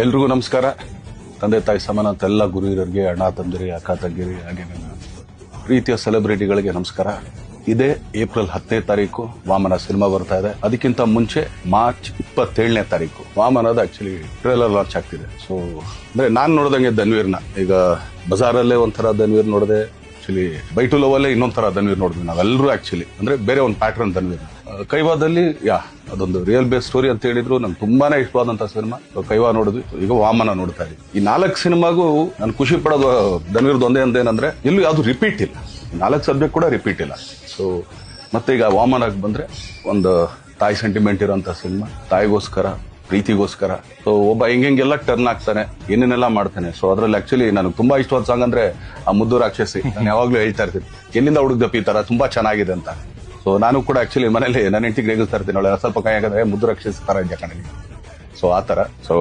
ಎಲ್ರಿಗೂ ನಮಸ್ಕಾರ. ತಂದೆ ತಾಯಿ ಸಮಾನ ಅಂತ ಎಲ್ಲ ಗುರು ಹಿರಿಯರಿಗೆ ಅಣ್ಣ ತಂದಿರಿ, ಅಕ್ಕ ತಂಗಿರಿ, ಹಾಗೆ ನನ್ನ ಪ್ರೀತಿಯ ಸೆಲೆಬ್ರಿಟಿಗಳಿಗೆ ನಮಸ್ಕಾರ. ಇದೇ ಏಪ್ರಿಲ್ ಹತ್ತನೇ ತಾರೀಕು ವಾಮನ ಸಿನಿಮಾ ಬರ್ತಾ ಇದೆ. ಅದಕ್ಕಿಂತ ಮುಂಚೆ ಮಾರ್ಚ್ ಇಪ್ಪತ್ತೇಳನೇ ತಾರೀಕು. ವಾಮನದ ಆಕ್ಚುಲಿ ಟ್ರೇಲರ್ ಲಾಂಚ್ ಆಗ್ತಿದೆ. ಸೊ ಅಂದ್ರೆ ನಾನು ನೋಡ್ದಂಗೆ ಧನ್ವೀರ್ನ. ಈಗ ಬಜಾರಲ್ಲೇ ಒಂಥರ ಧನ್ವೀರ್ ನೋಡಿದೆ ಆಕ್ಚುಲಿ ಬೈ ಟು ಇನ್ನೊಂದ್ ತರ ಧನ್ವೀರ್ ನೋಡಿದ್ವಿ ನಾವೆಲ್ಲರೂ ಆಕ್ಚುಲಿ ಅಂದ್ರೆ ಬೇರೆ ಒಂದು ಪ್ಯಾಟ್ರನ್ ಧನ್ವೀರ್ ಕೈವಾದಲ್ಲಿ, ಯಾ, ಅದೊಂದು ರಿಯಲ್ ಬೇಸ್ ಸ್ಟೋರಿ ಅಂತ ಹೇಳಿದ್ರು. ನಂಗೆ ತುಂಬಾನೇ ಇಷ್ಟವಾದಂತ ಸಿನಿಮಾ ಕೈವಾ ನೋಡಿದ್ವಿ. ಈಗ ವಾಮನ ನೋಡ್ತಾ ಇದ್ವಿ ಈ ನಾಲ್ಕು ಸಿನಿಮಾಗೂ ನಾನು ಖುಷಿ ಪಡೋದು ಧನ್ವೀರ್ದು ಒಂದೇ ಅಂತ ಏನಂದ್ರೆ ಯಾವುದು ರಿಪೀಟ್ ಇಲ್ಲ. ನಾಲ್ಕು ಸಬ್ಜೆಕ್ಟ್ ಕೂಡ ರಿಪೀಟ್ ಇಲ್ಲ. ಸೊ ಮತ್ತೆ ಈಗ ವಾಮನಕ್ಕೆ ಬಂದ್ರೆ ಒಂದು ತಾಯಿ ಸೆಂಟಿಮೆಂಟ್ ಇರೋಂಥ ಸಿನಿಮಾ ತಾಯಿಗೋಸ್ಕರ ಪ್ರೀತಿಗೋಸ್ಕರ. ಸೊ ಒಬ್ಬ ಹೆಂಗೆಲ್ಲ ಟರ್ನ್ ಆಗ್ತಾನೆ, ಏನೇನೆಲ್ಲ ಮಾಡ್ತಾನೆ. ಸೊ ಅದ್ರಲ್ಲಿ ಆಕ್ಚುಲಿ ನನಗೆ ತುಂಬಾ ಇಷ್ಟವಾದ ಸಾಂಗ್ ಅಂದ್ರೆ ಆ ಮುದ್ದು ರಾಕ್ಷಸಿ. ನಾನು ಯಾವಾಗ್ಲೂ ಹೇಳ್ತಾ ಇರ್ತೀನಿ, ಎಲ್ಲಿಂದ ಹುಡುಗ್ದಪ್ಪ ಈ ತರ? ತುಂಬಾ ಚೆನ್ನಾಗಿದೆ ಅಂತ. ಸೊ ನಾನು ಕೂಡ ಆಕ್ಚುಲಿ ಮನೇಲಿ, ನನ್ನ ಹೆಂಡತಿಗೆ ರೇಗಿಸ್ತಾ ಇರ್ತೀನಿ ಸ್ವಲ್ಪ ಕೈ ಹಾಕಿದ್ರೆ ಮುದ್ದು ರಾಕ್ಷಸಿ ತರ ಇದೆ ಕಣೆ. ಸೊ ಆ ತರ. ಸೊ